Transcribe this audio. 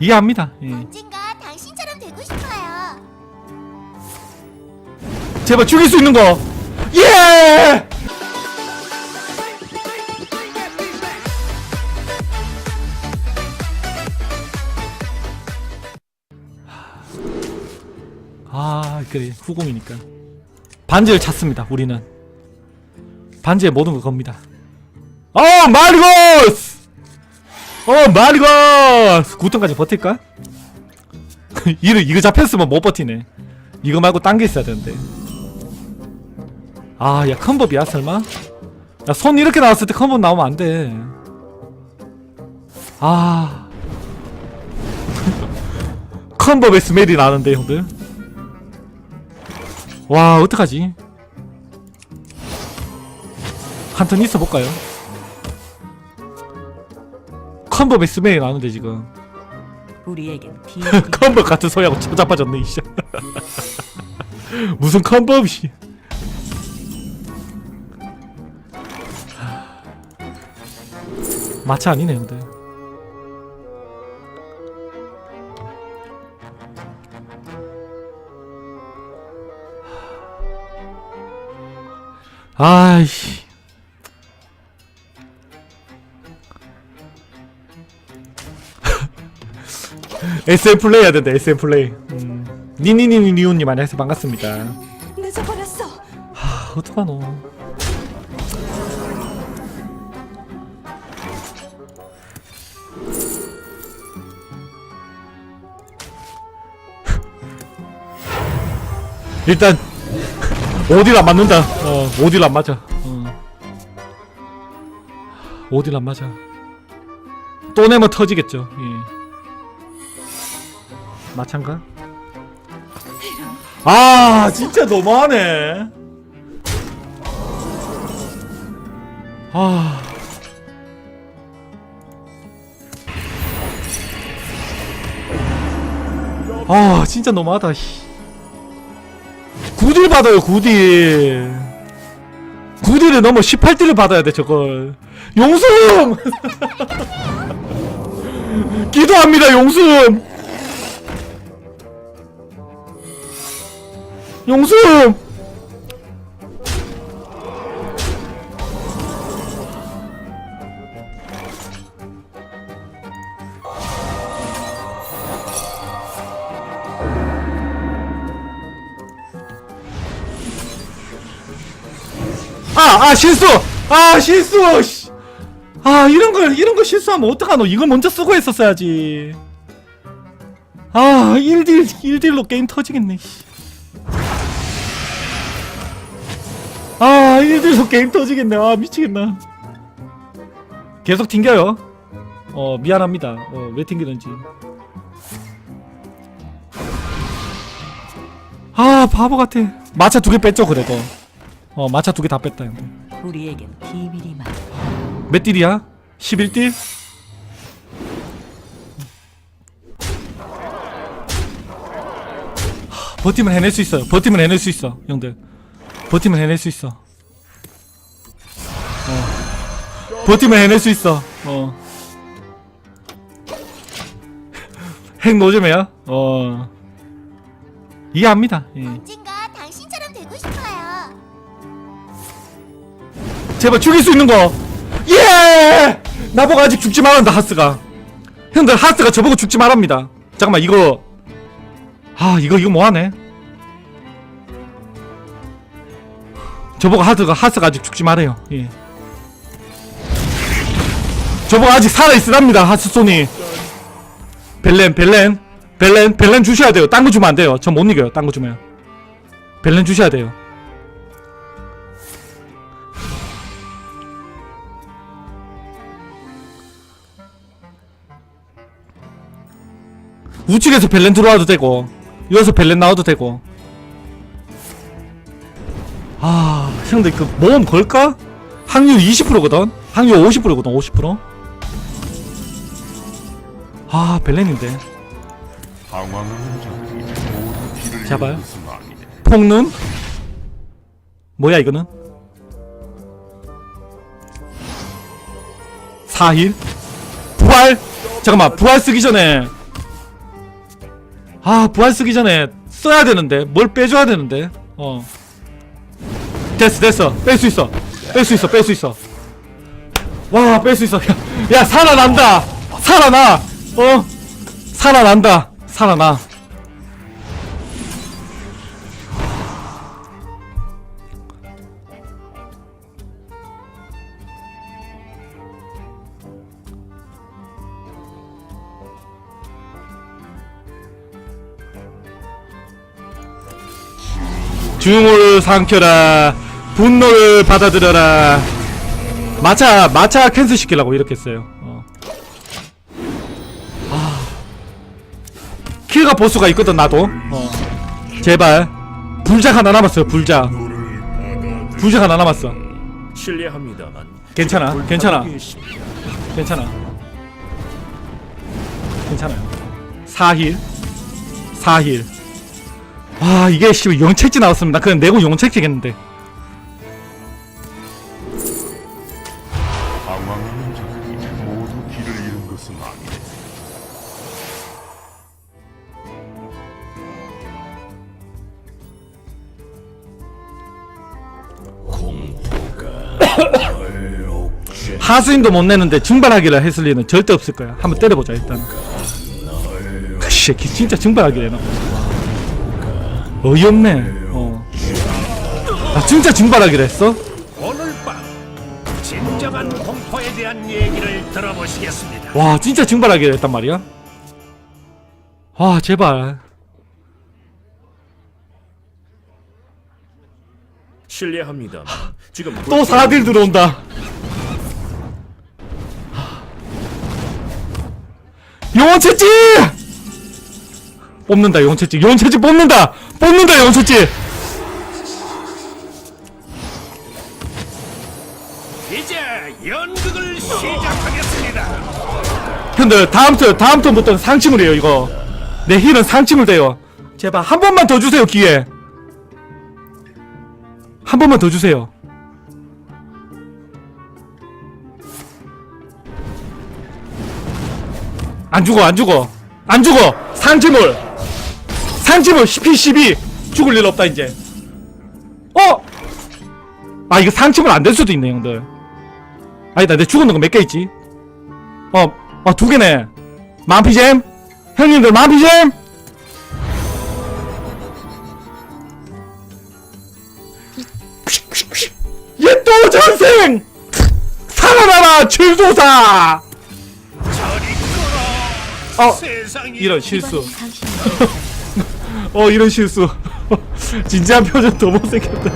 이해합니다. 예. 언젠가 당신처럼 되고 싶어요. 제발 죽일 수 있는 거. 예! 아 그래 후공이니까 반지를 찾습니다 우리는 반지에 모든 걸 겁니다 어 마리고스 어 마리고스 9등까지 버틸까? 이거 이거 잡혔으면 못 버티네 이거 말고 딴 게 있어야 되는데 아, 야, 컨법이야, 설마? 야, 손 이렇게 나왔을 때 컨법 나오면 안 돼. 아. 컨법의 스멜이 나는데, 형들. 와, 어떡하지? 한 턴 있어 볼까요? 컨법의 스멜이 나는데, 지금. 우리에겐 비 컨법 같은 소리하고 찾아빠졌네, 이씨. 무슨 컨법이. 마차 아니네 근데 아이씨 SM 플레이 해야 된다 SM 플레이. 음. 니니니니니오님 안녕하세요. 반갑습니다. 늦어버렸어. 아 어떡하노. 일단 오딜 안 맞는다. 어 오딜 안 맞아. 어. 오딜 안 맞아. 또 내면 터지겠죠. 예 마찬가? 아 진짜 너무하네 아 아, 진짜 너무하다. 씨. 구딜 받아요, 구딜. 구딜을 넘어 18딜을 받아야 돼, 저걸. 용숨! 기도합니다, 용숨! 용숨! 아, 아, 실수! 아, 실수! 씨. 아, 이런 걸, 이런 거 실수하면 어떡하노? 이거 먼저 쓰고 했었어야지. 아, 1딜, 1딜로 게임 터지겠네, 씨. 아, 1딜로 게임 터지겠네. 아, 미치겠나. 계속 튕겨요. 어, 미안합니다. 어, 왜 튕기는지. 아, 바보 같아. 마차 두 개 뺐죠, 그래도. 어, 마차 두 개 다 뺐다, 형들. 우리에겐 비밀이 많아. 몇 딜이야? 11딜? 하, 버티면 해낼 수 있어요. 버티면 해낼 수 있어, 형들. 버티면 해낼 수 있어. 어. 버티면 해낼 수 있어. 어. 핵 노잼이야? 어. 이해합니다. 예. 언젠가 당신처럼 되고 싶어요. 제발 죽일 수 있는 거. 예! 나보고 아직 죽지 말란다 하스가. 형들 하스가 저보고 죽지 말랍니다. 잠깐만 이거. 아 이거 이거 뭐하네. 저보고 하스가 하스가 아직 죽지 말아요. 예. 저보고 아직 살아 있으랍니다 하스 소니. 벨렌 벨렌 벨렌 벨렌 주셔야 돼요. 딴 거 주면 안 돼요. 저 못 이겨요. 딴 거 주면. 벨렌 주셔야 돼요. 우측에서 벨렌 들어와도 되고 여기서 벨렌 나와도 되고 아 형들 그 모험 걸까? 확률 20%거든 확률 50%거든 50%? 아 벨렌인데. 잡아요? 폭는? 뭐야 이거는? 4힐? 부활? 잠깐만 부활 쓰기 전에. 아 부활 쓰기 전에 써야 되는데. 뭘 빼줘야 되는데. 어. 됐어 됐어. 뺄 수 있어. 뺄 수 있어 뺄 수 있어. 와 뺄 수 있어. 야, 야 살아난다. 살아나 어? 살아난다. 살아나. 중을 삼켜라. 분노를 받아들여라. 마차 마차 캔슬 시키려고 이렇게 했어요 킬가 보수가 있거든 나도. 어. 제발. 불작 하나 남았어요 불작. 불작 하나 남았어. 실례합니다만 괜찮아 괜찮아. 계십니다. 괜찮아. 괜찮아요. 4힐. 4힐. 와 이게 씨 영책지 나왔으면 나 그냥 내고 영책지겠는데. 방황하는 자들이 모두 길을 잃은 것은 아니네. 하수인도 못 내는데 증발하기를 했을 리는 절대 없을 거야. 한번 때려보자 일단. 그 새끼 진짜 증발하기를 해놔. 어이없네. 어. 아 진짜 증발하기를 했어? 오늘 밤 진정한 공포에 대한 얘기를 들어보시겠습니다. 와 진짜 증발하기를 했단 말이야? 아 제발. 실례합니다만 지금 또 4딜 들어온다. 영원 채찍! 뽑는다 영원 채찍 영원 채찍 뽑는다! 뽑는다 영원 채찍! 이제 연극을 시작하겠습니다. 근데 다음 턴 다음 턴부터는 상침을 해요 이거 내 힐은 상침을 돼요 제발 한 번만 더 주세요 기회 한 번만 더 주세요. 안 죽어 안 죽어. 안 죽어. 상침을 상침을 10p12 죽을 일 없다 이제. 어? 아 이거 상침을 안될 수도 있네 형들. 아니다 내 죽었는 거몇 개 있지? 어, 어, 두 개네. 만피잼? 형님들, 만피잼? 얘또 전생! 살아나라, 끌어. 어, 이런 실수. 어, 이런 실수. 진지한 표정 더 못생겼다.